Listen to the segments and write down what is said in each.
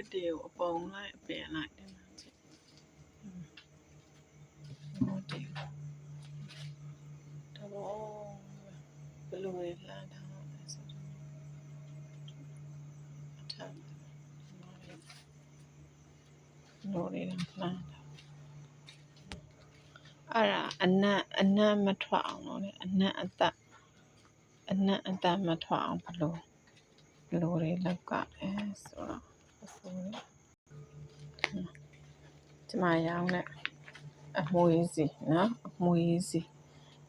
ဝတ်တွေကိုအပုံလိုက်အပင်လိုက်တယ်မှာကြည့်ဟွန်းဒီတော့ဘယ်လိုလဲလှမ်းထားလဲဆိုတော့အထက်နော်လေးနော်လေးလှမ်းထားအဲ့ဒါအနက်အနက်မထွက်အောင်လို့လေအနက်အသက်အနက်အသက်မထွက်အောင်ဘယ်လိုဘယ်လိုလေးလောက်ကလဲဆိုတော့အဆိုးလေး ကျမရောင်းတဲ့အမွေးစီနော်အမွေးစီ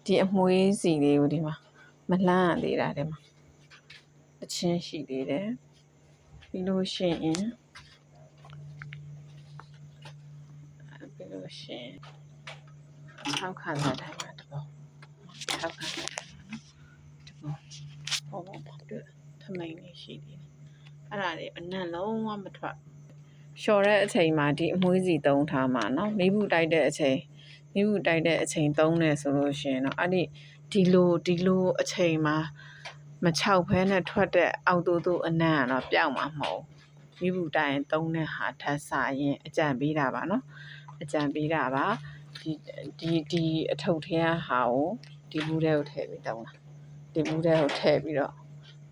ဒီအမွေးစီလေးကိုဒီမှာမလှမ်းရသေးတာဒီမှာအချင်းရှိသေးတယ်ပြီးလို့ရှိရင်အဲ့ပြီးလို့ရှိရင်၆ခါလာတိုင်းမှာတဘော၆ခါလာတိုင်းမှာနော်တဘောဟောပါတွေ့ထမိန်လေးရှိသေးတယ် အဲ့ဒါလေးအနံ့လုံးဝမထွက်လျှော်တဲ့အချိန်မှာဒီအမွေးစီသုံးထားမှာနော်မိဘူးတိုက်တဲ့အချိန်မိဘူးတိုက်တဲ့အချိန်သုံးနေဆိုလို့ရှိရင်တော့အဲ့ဒီဒီလိုဒီလိုအချိန်မှာမချောက်ဖဲနဲ့ထွက်တဲ့အောက်တူတူအနံ့ကတော့ပျောက်မှာမဟုတ်ဘူးမိဘူးတိုက်ရင်သုံးတဲ့ဟာထပ်ဆရင်အကြံပေးတာပါနော်အကြံပေးတာပါဒီဒီဒီအထုပ်ထဲကဟာကိုဒီဘူးထဲကိုထည့်ပြီးသုံးတာဒီဘူးထဲကိုထည့်ပြီးတော့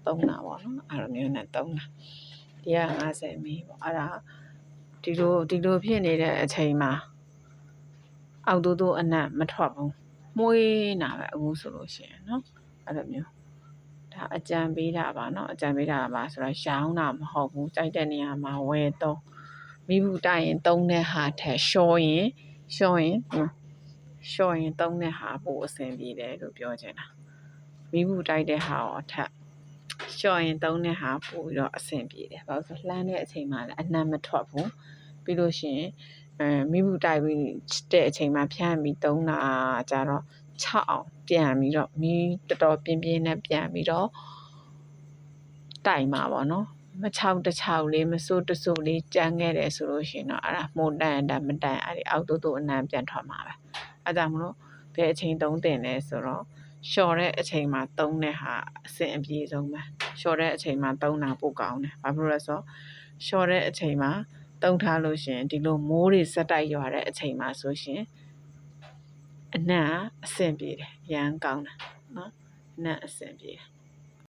သုံးတာပေါ့နော်အဲ့လိုမျိုးနဲ့သုံးတာဒီက50မီပေါ့အဲ့ဒါဒီလိုဒီလိုဖြစ်နေတဲ့အချိန်မှာအောက်တိုးတိုးအနံ့မထွက်ဘူးမှုေးနာပဲအခုဆိုလို့ရှိရင်နော်အဲ့လိုမျိုးဒါအကြံပေးတာပါနော်အကြံပေးတာပါဆိုတော့ရောင်းတာမဟုတ်ဘူးကြိုက်တဲ့နေရာမှာဝယ်သုံးမိဘူးတိုက်ရင်သုံးတဲ့ဟာထက်ရှော့ရင်ရှော့ရင်ရှော့ရင်သုံးတဲ့ဟာပို့အဆင်ပြေတယ်လို့ပြောချင်တာမိဘူးတိုက်တဲ့ဟာရောအထက် ရှော့ရင်သုံးတဲ့ဟာပို့ပြီးတော့အဆင်ပြေတယ်ဘာလို့ဆိုလှမ်းတဲ့အချိန်မှာလည်းအနှံ့မထွက်ဘူးပြီးလို့ရှိရင်အဲမိဘူးတိုက်ပြီးတဲ့အချိန်မှာဖြန်းပြီးသုံးတာကြတော့6အောင်ပြန်ပြီးတော့မီးတော်တော်ပြင်းပြင်းနဲ့ပြန်ပြီးတော့တိုင်မှာပေါ့နော်မချောက်တစ်ချောက်လေးမစိုးတစိုးလေးကြမ်းခဲ့တယ်ဆိုလို့ရှိရင်တော့အဲ့ဒါမှုန်တန်တန်မတန်အဲ့ဒီအောက်တူတူအနံပြန်ထွက်မှာပဲအဲ့ဒါမလို့ဘယ်အချိန်သုံးတင်လဲဆိုတော့ လျှော်တဲ့အချိန်မှာသုံးတဲ့ဟာအဆင်အပြေဆုံးပဲလျှော်တဲ့အချိန်မှာသုံးတာပိုကောင်းတယ်ဘာဖြစ်လို့လဲဆိုတော့လျှော်တဲ့အချိန်မှာတုံထားလို့ရှရင်ဒီလိုမိုးတွေစက်တိုက်ရွာတဲ့အချိန်မှာဆိုရှင်အနံ့အဆင်ပြေတယ်ရမ်းကောင်းတယ်နော်အနံ့အဆင်ပြေတယ်